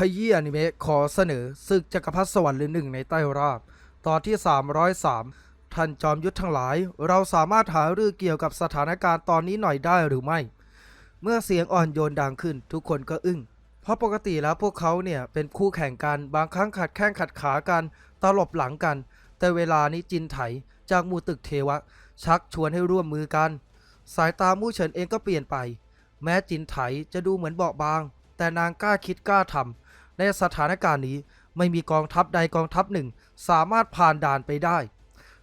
ขยี้อนิเมะขอเสนอศึกจักรพรรดิสวรรค์หรือหนึ่งในใต้ราบ ตอนที่ 303 ท่านจอมยุทธทั้งหลาย เราสามารถหาเรื่องเกี่ยวกับสถานการณ์ตอนนี้หน่อยได้หรือไม่ เมื่อเสียงอ่อนโยนดังขึ้นทุกคนก็อึ้ง เพราะปกติแล้วพวกเขาเนี่ยเป็นคู่แข่งกันบางครั้งขัดแข้งขัดขากันตลบหลังกัน แต่เวลานี้จินไถจากมู่ตึกเทวะ ชักชวนให้ร่วมมือกัน สายตามู่เฉินเองก็เปลี่ยนไป แม้จินไถจะดูเหมือนเบาบาง แต่นางกล้าคิดกล้าทำ ในสถานการณ์นี้ไม่มีกองทัพใดกองทัพหนึ่ง สามารถผ่านด่านไปได้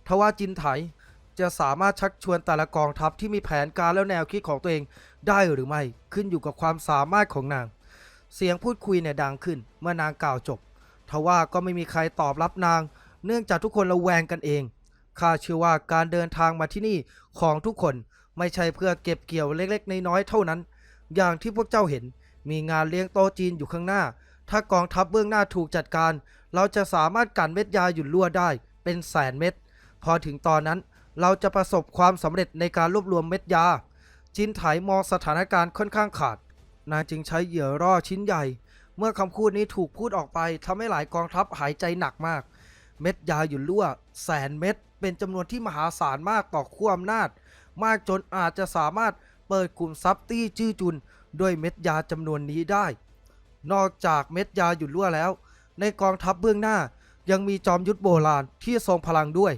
ทว่าจินไถจะสามารถชักชวนแต่ละกองทัพที่มีแผนการและแนวคิดของตัวเองได้หรือไม่ขึ้นอยู่กับความสามารถของนาง เสียงพูดคุยเนี่ยดังขึ้นเมื่อนางกล่าวจบทว่าก็ไม่มีใครตอบรับนาง เนื่องจากทุกคนระแวงกันเองข้าเชื่อว่าการเดินทางมาที่นี่ของทุกคนไม่ใช่เพื่อเก็บเกี่ยวเล็กๆ น้อยๆเท่านั้น อย่างที่พวกเจ้าเห็นมีงานเลี้ยงโต๊ะจีนอยู่ข้างหน้า ถ้ากองทัพเบื้องหน้าถูกจัดการ เราจะสามารถกันเม็ดยาหยุดรั่วได้เป็นแสนเม็ด พอถึงตอนนั้นเราจะประสบความสำเร็จในการรวบรวมเม็ดยา จินไถมองสถานการณ์ค่อนข้างขาด นางจึงใช้เหยื่อร่อชิ้นใหญ่ เมื่อคำพูดนี้ถูกพูดออกไปทำให้หลายกองทัพหายใจหนักมาก เม็ดยาหยุดรั่ว แสนเม็ดเป็นจำนวนที่มหาศาลมากต่อขั้วอำนาจ มากจนอาจจะสามารถเปิดกลุ่มทรัพย์ตี้จื้อจุน ด้วยเม็ดยาจำนวนนี้ได้ นอกจากเม็ดยาหยุดรั่วแล้ว ในกองทัพเบื้องหน้ายังมีจอมยุทธโบราณที่ทรงพลังด้วย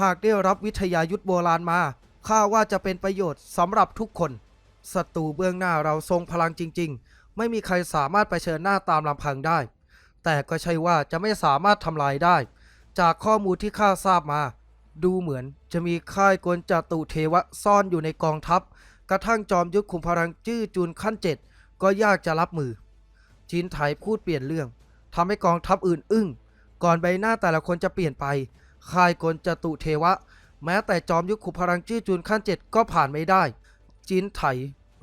หากได้รับวิทยายุทธโบราณมาข้าว่าจะเป็นประโยชน์สำหรับทุกคนศัตรูเบื้องหน้าเราทรงพลังจริง ๆ ไม่มีใครสามารถไปเชิญหน้าตามลำพังได้ แต่ก็ใช่ว่าจะไม่สามารถทำลายได้ จากข้อมูลที่ข้าทราบมา ดูเหมือนจะมีค่ายกลจตุเทวะซ่อนอยู่ในกองทัพ กระทั่งจอมยุทธขุมพลังจื้อจุนขั้นเจ็ดก็ยากจะรับมือ จินไถพูดเปลี่ยนเรื่องทำให้กองทัพอื่นอึ้ง ก่อนใบหน้าแต่ละคนจะเปลี่ยนไปค่ายกลจตุเทวะ แม้แต่จอมยุทธขุพลังจื้อจุนขั้นเจ็ดก็ผ่านไม่ได้จินไถ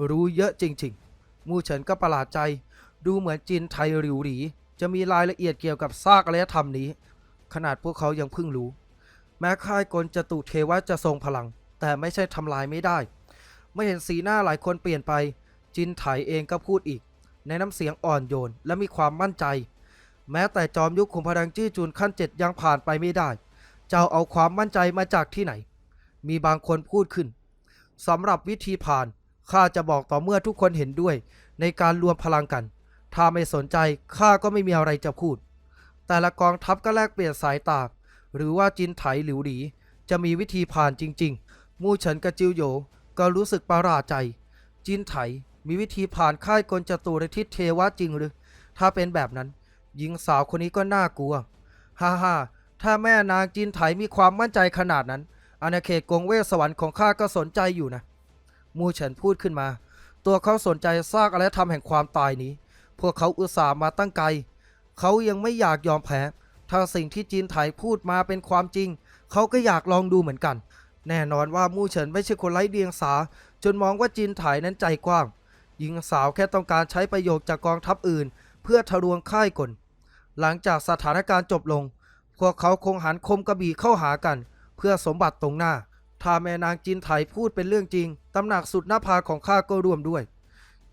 รู้เยอะจริงๆ มู่เฉินก็ประหลาดใจ ดูเหมือนจินไถหริวหรีจะมีรายละเอียดเกี่ยวกับซากอารยธรรมนี้ ขนาดพวกเขายังเพิ่งรู้ แม้ค่ายกลจตุเทวะจะทรงพลัง แต่ไม่ใช่ทำลายไม่ได้ ไม่เห็นสีหน้าหลายคนเปลี่ยนไป จินไถเองก็พูดอีก ในน้ำเสียงอ่อนโยนและมีความมั่นใจ แม้แต่จอมยุคขุมพลังจื้จุนขั้นเจ็ดยังผ่านไปไม่ได้ เจ้าเอาความมั่นใจมาจากที่ไหน มีบางคนพูดขึ้นสำหรับวิธีผ่านข้าจะบอกต่อเมื่อทุกคนเห็นด้วย ในการรวมพลังกัน ถ้าไม่สนใจข้าก็ไม่มีอะไรจะพูด แต่ละกองทัพก็แลกเปลี่ยนสายตา หรือว่าจินไถหลิวหลีจะมีวิธีผ่านจริง ๆ มู่เฉินกับจิวโหยก็รู้สึกประหลาดใจ จินไถ มีวิธีผ่านค่ายกลจตุรทิศเทวะจริงหรือ ถ้าเป็นแบบนั้น หญิงสาวคนนี้ก็น่ากลัว ฮ่าฮ่าถ้าแม่นางจินไถมีความมั่นใจขนาดนั้น อาณาเขตกงเวสวรรค์ของข้าก็สนใจอยู่นะ มูเฉินพูดขึ้นมา ตัวเขาสนใจซากอะไรทำแห่งความตายนี้ พวกเขาอุตส่าห์มาตั้งไกล เขายังไม่อยากยอมแพ้ ถ้าสิ่งที่จีนไถพูดมาเป็นความจริง เขาก็อยากลองดูเหมือนกัน แน่นอนว่ามู่เฉินไม่ใช่คนไร้เดียงสา จนมองว่าจีนไถนั้นใจกว้าง หญิงสาวแค่ต้องการใช้ประโยชน์จากกองทัพอื่น เพื่อทะลวงค่ายกลหลังจากสถานการณ์จบลง พวกเขาคงหันคมกระบี่เข้าหากัน เพื่อสมบัติตรงหน้า ถ้าแม่นางจินไถพูดเป็นเรื่องจริง ตำหนักสุดหน้าผาของข้าก็ร่วมด้วย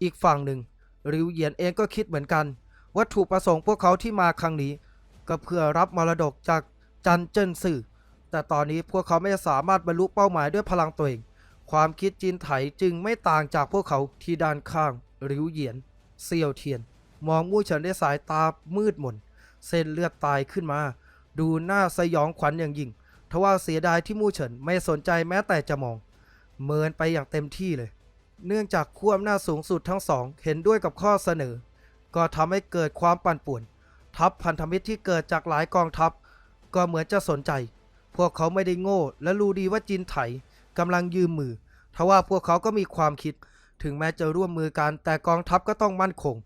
อีกฝั่งหนึ่ง ริวเหยียนเองก็คิดเหมือนกัน วัตถุประสงค์พวกเขาที่มาครั้งนี้ ก็เพื่อรับมรดกจากจันเจิ้นซื่อแต่ตอนนี้พวกเขาไม่สามารถบรรลุเป้าหมายด้วยพลังตัวเอง ความคิดจินไถจึงไม่ต่างจากพวกเขาที่ด้านข้างริ้วเหยียนเซียวเทียน มองมู่เฉินด้วยสายตามืดมน เส้นเลือดตายขึ้นมา ดูหน้าสยองขวัญอย่างยิ่งทว่าเสียดายที่มู่เฉินไม่สนใจแม้แต่จะมอง เมินไปอย่างเต็มที่เลย เนื่องจากขั้วอำนาจสูงสุดทั้งสองเห็นด้วยกับข้อเสนอ ก็ทำให้เกิดความปั่นป่วน ทัพพันธมิตรที่เกิดจากหลายกองทัพ ก็เหมือนจะสนใจ พวกเขาไม่ได้โง่และรู้ดีว่าจินไถกำลังยืมมือ ทว่าพวกเขาก็มีความคิด ถึงแม้จะร่วมมือกันแต่กองทัพก็ต้องมั่นคง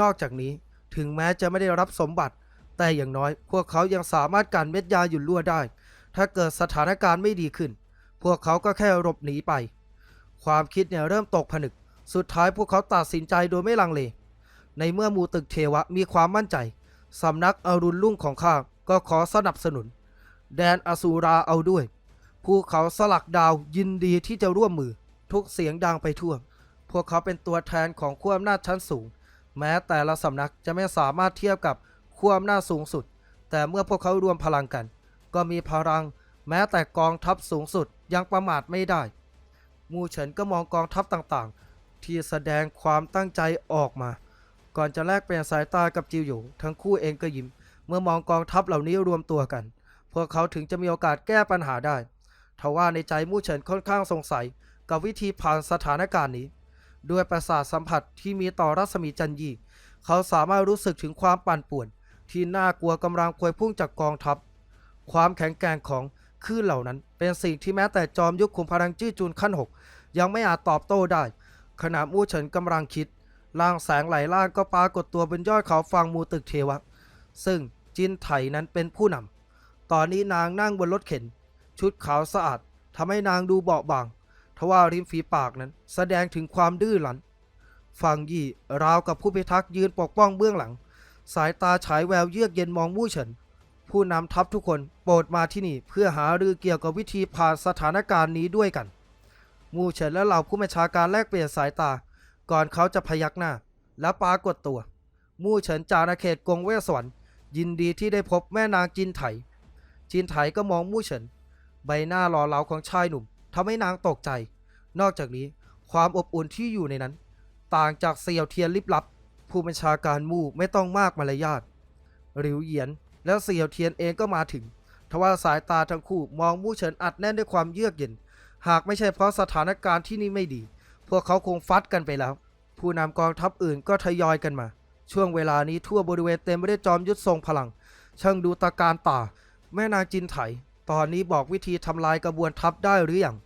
นอกจากนี้ถึงแม้จะไม่ได้รับสมบัติ แต่อย่างน้อย พวกเขายังสามารถกันเม็ดยาหยุดรั่วได้ ถ้าเกิดสถานการณ์ไม่ดีขึ้น พวกเขาก็แค่หลบหนีไป ความคิดเนี่ยเริ่มตกผนึก สุดท้ายพวกเขาตัดสินใจโดยไม่ลังเล ในเมื่อมูตึกเทวะมีความมั่นใจสำนักอรุณรุ่งของข้าก็ขอสนับสนุน แดนอสูราเอาด้วย ภูเขาสลักดาวยินดีที่จะร่วมมือ ทุกเสียงดังไปทั่ว พวกเขาเป็นตัวแทนของขั้วอำนาจชั้นสูง แม้แต่ละสำนักจะไม่สามารถเทียบกับขั้วอำนาจสูงสุด แต่เมื่อพวกเขารวมพลังกัน ก็มีพลัง แม้แต่กองทัพสูงสุดยังประมาทไม่ได้ มูเฉินก็มองกองทัพต่างๆ ที่แสดงความตั้งใจออกมา ก่อนจะแลกเปลี่ยนสายตากับจิวอยู่ทั้งคู่เองก็ยิ้ม เมื่อมองกองทัพเหล่านี้รวมตัวกัน พวกเขาถึงจะมีโอกาสแก้ปัญหาได้ ทว่าในใจมู่เฉินค่อนข้างสงสัยกับวิธีผ่านสถานการณ์นี้ ด้วยประสาทสัมผัสที่มีต่อรัศมีจันยี เขาสามารถรู้สึกถึงความปั่นป่วน ที่น่ากลัวกำลังพวยพุ่งจากกองทัพ ความแข็งแกร่งของคลื่นเหล่านั้นเป็นสิ่งที่แม้แต่จอมยุคขุมพลังจี้จูนขั้นหกยังไม่อาจตอบโต้ได้ ขณะมู่เฉินกำลังคิดล่างแสงไหลล่างก็ปรากฏตัวบนยอดเขาฟังมูตึกเทวะ ซึ่งจินไถนั้นเป็นผู้นำตอนนี้นางนั่งบนรถเข็น ชุดขาวสะอาดทำให้นางดูเบาบางทว่าริมฝีปากนั้น แสดงถึงความดื้อรั้นฟังยี่ราวกับผู้พิทักษ์ยืนปกป้องเบื้องหลัง สายตาฉายแววเยือกเย็นมองมู่เฉิน ผู้นำทัพทุกคนโปรดมาที่นี่เพื่อหารือเกี่ยวกับวิธีผ่านสถานการณ์นี้ด้วยกัน มู่เฉินและเหล่าผู้บัญชาการแลกเปลี่ยนสายตา ก่อนเขาจะพยักหน้า และปรากฏตัว มู่เฉินจากอาณาเขตกงเวสวรรค์ยินดีที่ได้พบแม่นางจินไถ จินไถก็มองมู่เฉิน ใบหน้าหล่อเหลาของชายหนุ่มทำให้นางตกใจ นอกจากนี้ความอบอุ่นที่อยู่ในนั้น ต่างจากเสี่ยวเทียนลิบลับ ผู้บัญชาการมู่ไม่ต้องมากมารยาทหลิวเหยียน และเสี่ยวเทียนเองก็มาถึงทว่าสายตาทั้งคู่มองมู่เฉินอัดแน่นด้วยความเยือกเย็น หากไม่ใช่เพราะสถานการณ์ที่นี่ไม่ดี พวกเขาคงฟัดกันไปแล้ว ผู้นำกองทัพอื่นก็ทยอยกันมา ช่วงเวลานี้ทั่วบริเวณเต็มไปด้วยจอมยุทธทรงพลังช่างดูตาการตา แม่นางจินไถ ตอนนี้บอกวิธีทำลายกระบวนทัพได้หรืออยัง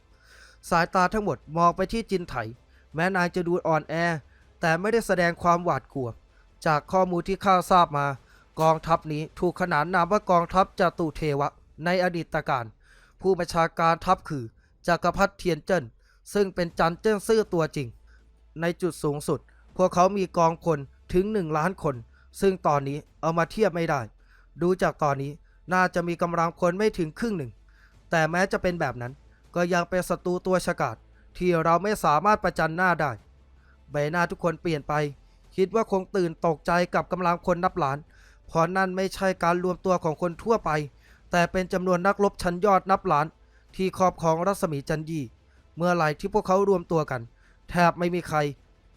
สายตาทั้งหมดมองไปที่จินไถ แม้นางจะดูอ่อนแอ แต่ไม่ได้แสดงความหวาดกลัว จากข้อมูลที่ข้าทราบมา กองทัพนี้ถูกขนานนามว่ากองทัพจตุเทวะ ในอดีตการ ผู้บัญชาการทัพคือจักรพรรดิเทียนเจิ้นซึ่งเป็นจันเจิ้นซื่อตัวจริง ในจุดสูงสุด พวกเขามีกองพลถึงหนึ่งล้านคน ซึ่งตอนนี้เอามาเทียบไม่ได้ ดูจากตอนนี้ น่าจะมีกำลังคนไม่ถึงครึ่งหนึ่ง แต่แม้จะเป็นแบบนั้น ก็ยังเป็นศัตรูตัวฉกาจที่เราไม่สามารถประจันหน้าได้ ใบหน้าทุกคนเปลี่ยนไป คิดว่าคงตื่นตกใจกับกำลังคนนับล้าน เพราะนั่นไม่ใช่การรวมตัวของคนทั่วไป แต่เป็นจำนวนนักรบชั้นยอดนับล้าน ที่ครอบครองรัศมีจันยี เมื่อไหร่ที่พวกเขารวมตัวกัน แทบไม่มีใคร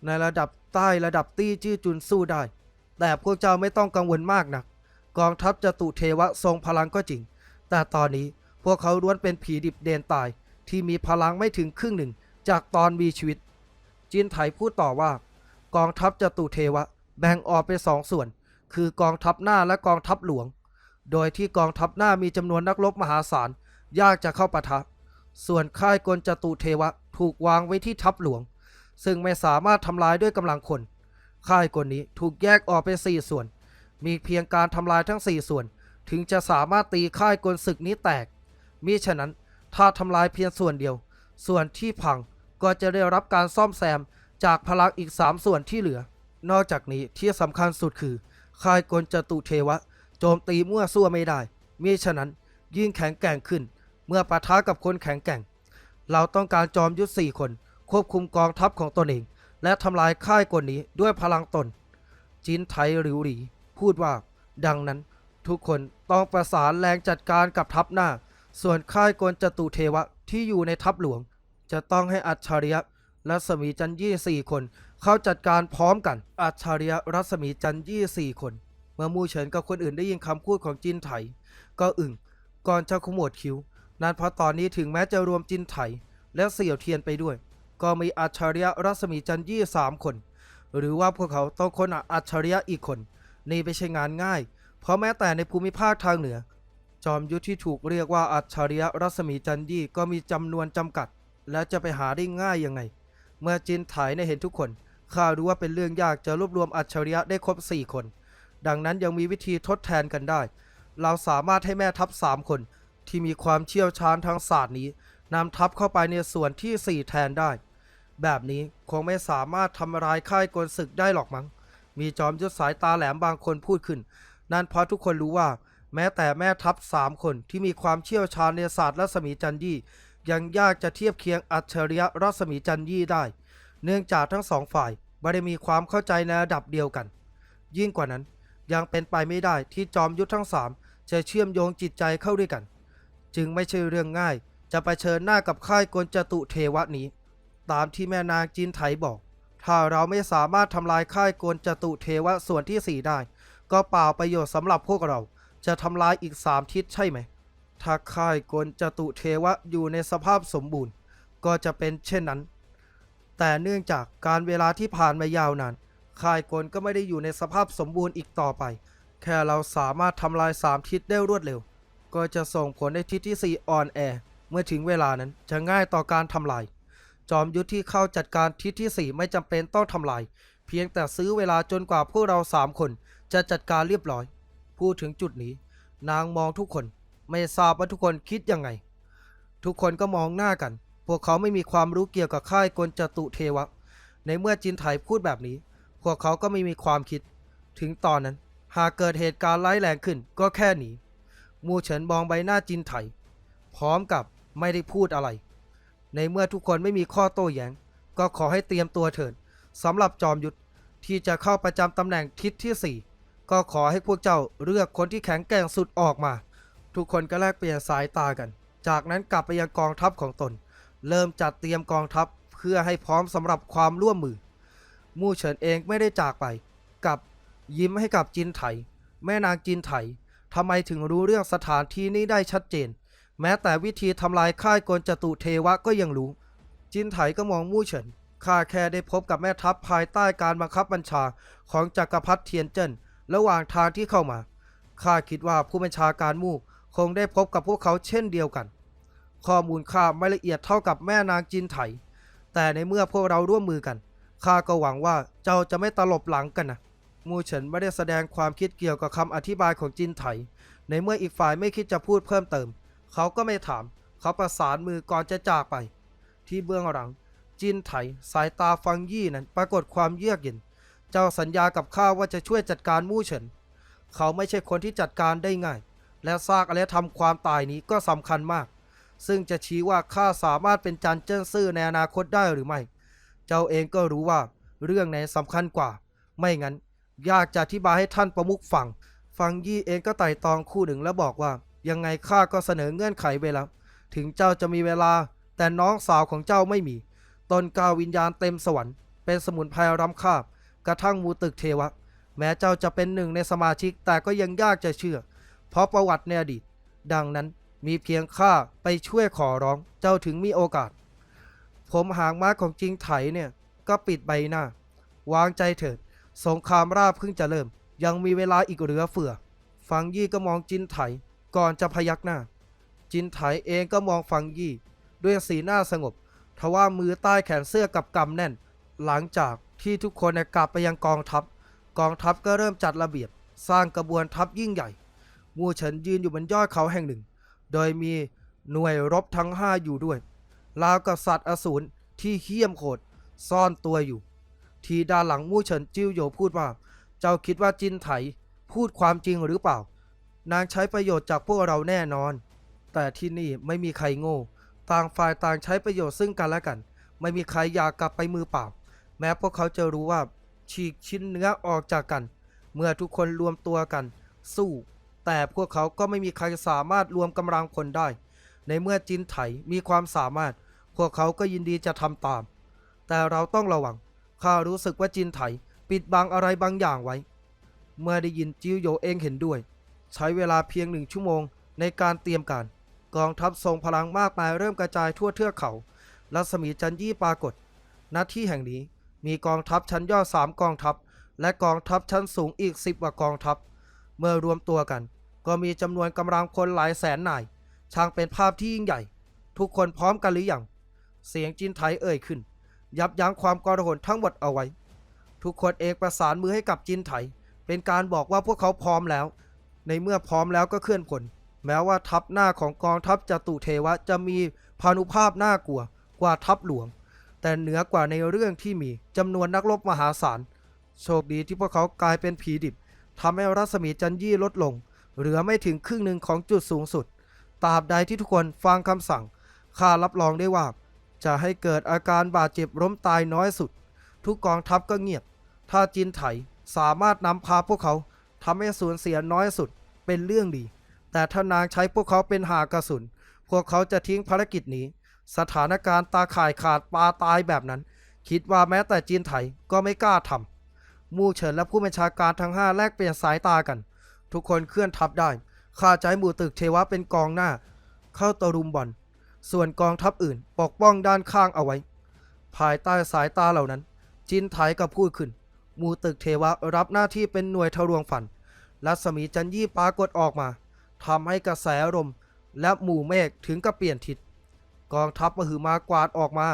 ในระดับใต้ระดับตี้จี้จุนสู้ได้ แต่พวกเจ้าไม่ต้องกังวลมากนัก กองทัพจตุเทวะทรงพลังก็จริง แต่ตอนนี้พวกเขาล้วนเป็นผีดิบเดนตาย ที่มีพลังไม่ถึงครึ่งหนึ่งจากตอนมีชีวิต จินไถพูดต่อว่า กองทัพจตุเทวะแบ่งออกเป็นสองส่วน คือกองทัพหน้าและกองทัพหลวง โดยที่กองทัพหน้ามีจำนวนนักรบมหาศาลยากจะเข้าปะทะ ส่วนค่ายกลจตุเทวะถูกวางไว้ที่ทัพหลวง ซึ่งไม่สามารถทำลายด้วยกำลังคน ค่ายกลนี้ถูกแยกออกเป็นสี่ส่วน มีเพียงการทำลายทั้งสี่ส่วน ถึงจะสามารถตีค่ายกลศึกนี้แตก มิฉะนั้นถ้าทำลายเพียงส่วนเดียว ส่วนที่พังก็จะได้รับการซ่อมแซมจากพลังอีก 3 ส่วนที่เหลือ นอกจากนี้ที่สำคัญสุดคือ ค่ายกลจตุเทวะ โจมตีมั่วซั่วไม่ได้ มิฉะนั้นยิ่งแข็งแกร่งขึ้น เมื่อปะทะกับคนแข็งแกร่ง เราต้องการจอมยุทธสี่คน ควบคุมกองทัพของตนเอง และทำลายค่ายกลนี้ด้วยพลังตนจินไทหริวหรี พูดว่า ดังนั้นทุกคนต้องประสานแรงจัดการกับทัพหน้า ส่วนค่ายกลจตุเทวะที่อยู่ในทัพหลวง จะต้องให้อัจฉริยะรัศมีจันยี่สี่คน เข้าจัดการพร้อมกัน อัจฉริยะรัศมีจันยี่สี่คน เมื่อมูเฉินกับคนอื่นได้ยินคำพูดของจินไถ ก็อึ่งก่อนจะขมวดคิ้ว นั่นเพราะตอนนี้ถึงแม้จะรวมจินไถ และเสี่ยวเทียนไปด้วย ก็มีอัจฉริยะรัศมีจันยี่สามคน หรือว่าพวกเขาต้องค้นหาอัจฉริยะอีกคน นี่ไม่ใช่งานง่าย เพราะแม้แต่ในภูมิภาคทางเหนือ จอมยุทธที่ถูกเรียกว่าอัจฉริยะรัศมีจันยี่ก็มีจำนวนจำกัด และจะไปหาได้ง่ายยังไง เมื่อจินไถได้เห็นทุกคนข้ารู้ว่าเป็นเรื่องยากจะรวบรวมอัจฉริยะได้ครบ4คน ดังนั้นยังมีวิธีทดแทนกันได้ เราสามารถให้แม่ทัพ3คน ที่มีความเชี่ยวชาญทางศาสตร์นี้นำทัพเข้าไปในส่วนที่ 4 แทนได้ แบบนี้คงไม่สามารถทำลายค่ายกลศึกได้หรอกมั้ง มีจอมยุทธสายตาแหลมบางคนพูดขึ้น นั่นเพราะทุกคนรู้ว่า แม้แต่แม่ทัพสามคนที่มีความเชี่ยวชาญในศาสตร์รัศมีจันยี่ยังยากจะเทียบเคียงอัจฉริยะรัศมีจันยี่ได้ เนื่องจากทั้งสองฝ่ายไม่ได้มีความเข้าใจในระดับเดียวกัน ยิ่งกว่านั้นยังเป็นไปไม่ได้ที่จอมยุทธทั้งสามจะเชื่อมโยงจิตใจเข้าด้วยกัน จึงไม่ใช่เรื่องง่าย จะไปเชิญหน้ากับค่ายกลจตุเทวะนี้ ตามที่แม่นางจินไถบอก ถ้าเราไม่สามารถทำลายค่ายกลจตุเทวะส่วนที่สี่ได้ ก็เปล่าประโยชน์สำหรับพวกเรา จะทำลายอีกสามทิศใช่ไหม ถ้าค่ายกลจตุเทวะอยู่ในสภาพสมบูรณ์ ก็จะเป็นเช่นนั้น แต่เนื่องจากการเวลาที่ผ่านมายาวนานค่ายกลก็ไม่ได้อยู่ในสภาพสมบูรณ์อีกต่อไป แค่เราสามารถทำลายสามทิศได้รวดเร็ว ก็จะส่งผลในทิศที่สี่อ่อนแอ เมื่อถึงเวลานั้นจะง่ายต่อการทำลาย จอมยุทธที่เข้าจัดการทิศที่สี่ไม่จำเป็นต้องทำลาย เพียงแต่ซื้อเวลาจนกว่าพวกเราสามคนจะจัดการเรียบร้อย พูดถึงจุดนี้ นางมองทุกคน ไม่ทราบว่าทุกคนคิดยังไง ทุกคนก็มองหน้ากัน พวกเขาไม่มีความรู้เกี่ยวกับค่ายกลจตุเทวะ ในเมื่อจินไถพูดแบบนี้ พวกเขาก็ไม่มีความคิด ถึงตอนนั้น หากเกิดเหตุการณ์ร้ายแรงขึ้นก็แค่หนี มูเฉินมองใบหน้าจินไถ พร้อมกับไม่ได้พูดอะไร ในเมื่อทุกคนไม่มีข้อโต้แย้ง ก็ขอให้เตรียมตัวเถิดสำหรับจอมยุทธที่จะเข้าประจำตำแหน่งทิศที่สี่ก็ขอให้พวกเจ้าเลือกคนที่แข็งแกร่งสุดออกมา ทุกคนก็แลกเปลี่ยนสายตากัน จากนั้นกลับไปยังกองทัพของตน เริ่มจัดเตรียมกองทัพเพื่อให้พร้อมสำหรับความร่วมมือ มู่เฉินเองไม่ได้จากไป กับยิ้มให้กับจินไถ แม่นางจินไถทำไมถึงรู้เรื่องสถานที่นี้ได้ชัดเจน แม้แต่วิธีทำลายค่ายกลจตุเทวะก็ยังรู้ จินไถก็มองมู่เฉินข้าแค่ได้พบกับแม่ทัพภายใต้การบังคับบัญชาของจักรพรรดิเทียนเจิ้นระหว่างทางที่เข้ามาข้าคิดว่าผู้บัญชาการมู่คงได้พบกับพวกเขาเช่นเดียวกัน ข้อมูลข้าไม่ละเอียดเท่ากับแม่นางจินไถ แต่ในเมื่อพวกเราร่วมมือกันข้าก็หวังว่าเจ้าจะไม่ตลบหลังกันนะมูเฉินไม่ได้แสดงความคิดเกี่ยวกับคำอธิบายของจินไถ ในเมื่ออีกฝ่ายไม่คิดจะพูดเพิ่มเติม เขาก็ไม่ถาม เขาประสานมือก่อนจะจากไป ที่เบื้องหลัง จินไถสายตาฟังยี่นั้นปรากฏความเยือกเย็น เจ้าสัญญากับข้าว่าจะช่วยจัดการมู่เฉิน เขาไม่ใช่คนที่จัดการได้ง่าย และซากอารยธรรมความตายนี้ก็สำคัญมาก ซึ่งจะชี้ว่าข้าสามารถเป็นจันเจิ้นซื่อในอนาคตได้หรือไม่ เจ้าเองก็รู้ว่าเรื่องไหนสำคัญกว่า ไม่งั้น ยากจะอธิบายให้ท่านประมุขฟัง ฟังยี่เองก็ไต่ตองคู่หนึ่งแล้วบอกว่า ยังไงข้าก็เสนอเงื่อนไขไปแล้ว ถึงเจ้าจะมีเวลา แต่น้องสาวของเจ้าไม่มี ตนกาววิญญาณเต็มสวรรค์ เป็นสมุนไพรรำคาบ กระทั่งมูตึกเทวะ แม้เจ้าจะเป็นหนึ่งในสมาชิกแต่ก็ยังยากจะเชื่อ เพราะประวัติในอดีต ดังนั้นมีเพียงข้าไปช่วยขอร้อง เจ้าถึงมีโอกาส ผมหางม้าของจริงไถเนี่ย ก็ปิดใบหน้า วางใจเถิด สงครามราบเพิ่งจะเริ่ม ยังมีเวลาอีกเหลือเฟือ ฟังยี่ก็มองจินไถ ก่อนจะพยักหน้า จินไถเองก็มองฟังยี่ด้วยสีหน้าสงบ ทว่ามือใต้แขนเสื้อกับกำแน่น หลังจากที่ทุกคนกลับไปยังกองทัพ กองทัพก็เริ่มจัดระเบียบ สร้างกระบวนทัพยิ่งใหญ่ มูเฉินยืนอยู่บนยอดเขาแห่งหนึ่ง โดยมีหน่วยรบทั้งห้าอยู่ด้วยราวกับสัตว์อสูรที่เหี้ยมโหดซ่อนตัวอยู่ ทีด้านหลังมู่เฉินจิ้วโยพูดว่า เจ้าคิดว่าจินไถ พูดความจริงหรือเปล่า นางใช้ประโยชน์จากพวกเราแน่นอน แต่ที่นี่ไม่มีใครโง่ ต่างฝ่ายต่างใช้ประโยชน์ซึ่งกันและกัน ไม่มีใครอยากกลับไปมือเปล่า แม้พวกเขาจะรู้ว่าฉีกชิ้นเนื้อออกจากกัน เมื่อทุกคนรวมตัวกัน สู้ แต่พวกเขาก็ไม่มีใครสามารถรวมกำลังคนได้ ในเมื่อจินไถมีความสามารถ พวกเขาก็ยินดีจะทำตาม แต่เราต้องระวัง ข้ารู้สึกว่าจินไถปิดบังอะไรบางอย่างไว้ เมื่อได้ยินจิ้วโยเองเห็นด้วย ใช้เวลาเพียงหนึ่งชั่วโมงในการเตรียมการ กองทัพทรงพลังมากมายเริ่มกระจายทั่วเทือกเขา รัศมีจันยี่ปรากฏ ณ ที่แห่งนี้มีกองทัพชั้นยอดสามกองทัพ และกองทัพชั้นสูงอีกสิบกว่ากองทัพ เมื่อรวมตัวกัน ก็มีจำนวนกำลังคนหลายแสนนาย ช่างเป็นภาพที่ยิ่งใหญ่ ทุกคนพร้อมกันหรือยัง เสียงจินไถเอ่ยขึ้น ยับยั้งความกรหนทั้งหมดเอาไว้ ทุกคนเอกประสานมือให้กับจินไถ เป็นการบอกว่าพวกเขาพร้อมแล้ว ในเมื่อพร้อมแล้วก็เคลื่อนพลแม้ว่าทัพหน้าของกองทัพจตุเทวะจะมีพานุภาพน่ากลัวกว่าทัพหลวง แต่เหนือกว่าในเรื่องที่มีจำนวนนักรบมหาศาลโชคดีที่พวกเขากลายเป็นผีดิบทำให้รัศมีจันยี่ลดลง เหลือไม่ถึงครึ่งหนึ่งของจุดสูงสุดตราบใดที่ทุกคนฟังคำสั่งข้ารับรองได้ว่า จะให้เกิดอาการบาดเจ็บล้มตายน้อยสุด ทุกกองทัพก็เงียบ ถ้าจินไถสามารถนำพาพวกเขา ทำให้สูญเสียน้อยสุดเป็นเรื่องดี แต่ถ้านางใช้พวกเขาเป็นหากระสุน พวกเขาจะทิ้งภารกิจนี้ สถานการณ์ตาข่ายขาดปลาตายแบบนั้น คิดว่าแม้แต่จีนไถก็ไม่กล้าทำมู่เฉินและผู้บัญชาการทั้งห้าแลกเปลี่ยนสายตากัน ทุกคนเคลื่อนทัพได้ข้าใจะให้หมู่ตึกเทวะเป็นกองหน้า เข้าตะรุมบอลส่วนกองทัพอื่นปกป้องด้านข้างเอาไว้ ภายใต้สายตาเหล่านั้น จินไถก็พูดขึ้น มู่ตึกเทวะรับหน้าที่เป็นหน่วยทะลวงฝัน รัศมีจันยี่ปรากฏออกมาทำให้กระแสลมและหมู่เมฆถึงกับเปลี่ยนทิศ กองทัพมหือมากวาดออกมา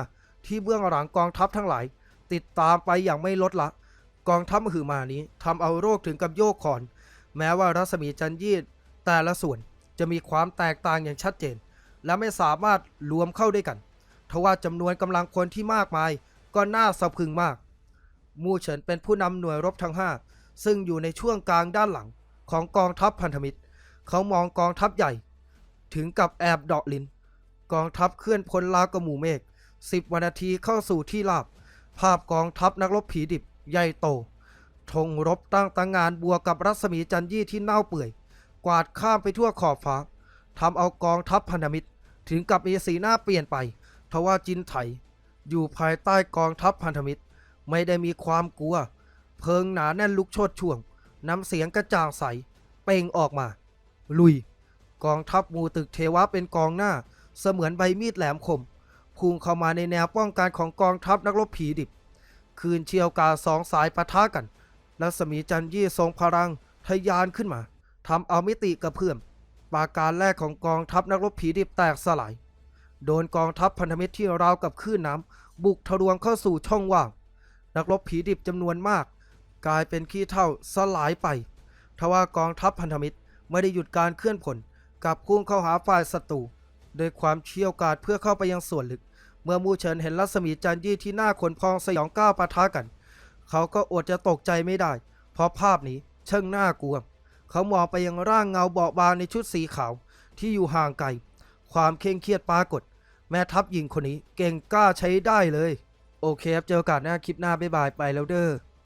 ที่เบื้องหลังกองทัพทั้งหลาย ติดตามไปอย่างไม่ลดละ กองทัพมหือมานี้ทำเอาโรคถึงกับโยกคอน แม้ว่ารัศมีจันยีแต่ละส่วนจะมีความแตกต่างอย่างชัดเจน และไม่สามารถรวมเข้าด้วยกันทว่าจำนวนกำลังคนที่มากมายก็น่าสะพึงมาก มู่เฉินเป็นผู้นำหน่วยรบทั้งห้าซึ่งอยู่ในช่วงกลางด้านหลังของกองทัพพันธมิตร เขามองกองทัพใหญ่ ถึงกับแอบเดาะลิน กองทัพเคลื่อนพลลาวกระหมู่เมฆสิบวันนาทีเข้าสู่ที่ราบ ภาพกองทัพนักรบผีดิบใหญ่โตธงรบตั้งตังงานบวกกับรัศมีจันยี่ที่เน่าเปื่อย กวาดข้ามไปทั่วขอบฟ้าทำเอากองทัพพันธมิตร ถึงกับมีสีหน้าเปลี่ยนไปทว่าจินไถ อยู่ภายใต้กองทัพพันธมิตร ไม่ได้มีความกลัว เพิงหนาแน่นลุกโชดช่วง น้ำเสียงกระจ่างใส เป่งออกมา ลุย กองทัพมูตึกเทวะเป็นกองหน้า เสมือนใบมีดแหลมคม พุ่งเข้ามาในแนวป้องกันของกองทัพนักรบผีดิบ คืนเชียวกาสองสายปะทะกันรัศมีจันยี่ทรงพลังทะยานขึ้นมาทำเอามิติกระเพื่อมปาการแรกของกองทัพนักรบผีดิบแตกสลาย โดนกองทัพพันธมิตรที่ราวกับคลื่นน้ำบุกทะลวงเข้าสู่ช่องว่าง นักรบผีดิบจำนวนมาก กลายเป็นขี้เท่าสลายไป ทว่ากองทัพพันธมิตรไม่ได้หยุดการเคลื่อนผลกลับพุ่งเข้าหาฝ่ายศัตรูโดยความเชี่ยวกาจเพื่อเข้าไปยังส่วนลึก เมื่อมูเฉินเห็นรัศมีจันยี่ที่หน้าขนพองสยองก้าวปะทะกัน เขาก็อดจะตกใจไม่ได้ เพราะภาพนี้ช่างน่ากลัว เขามองไปยังร่างเงาเบาบางในชุดสีขาวที่อยู่ห่างไกล ความเคร่งเครียดปรากฏ แม่ทัพหญิงคนนี้เก่งกล้าใช้ได้เลย โอเคครับ เจอกาสหน้าคลิปหน้าบ๊ายบายไปแล้วเด้อ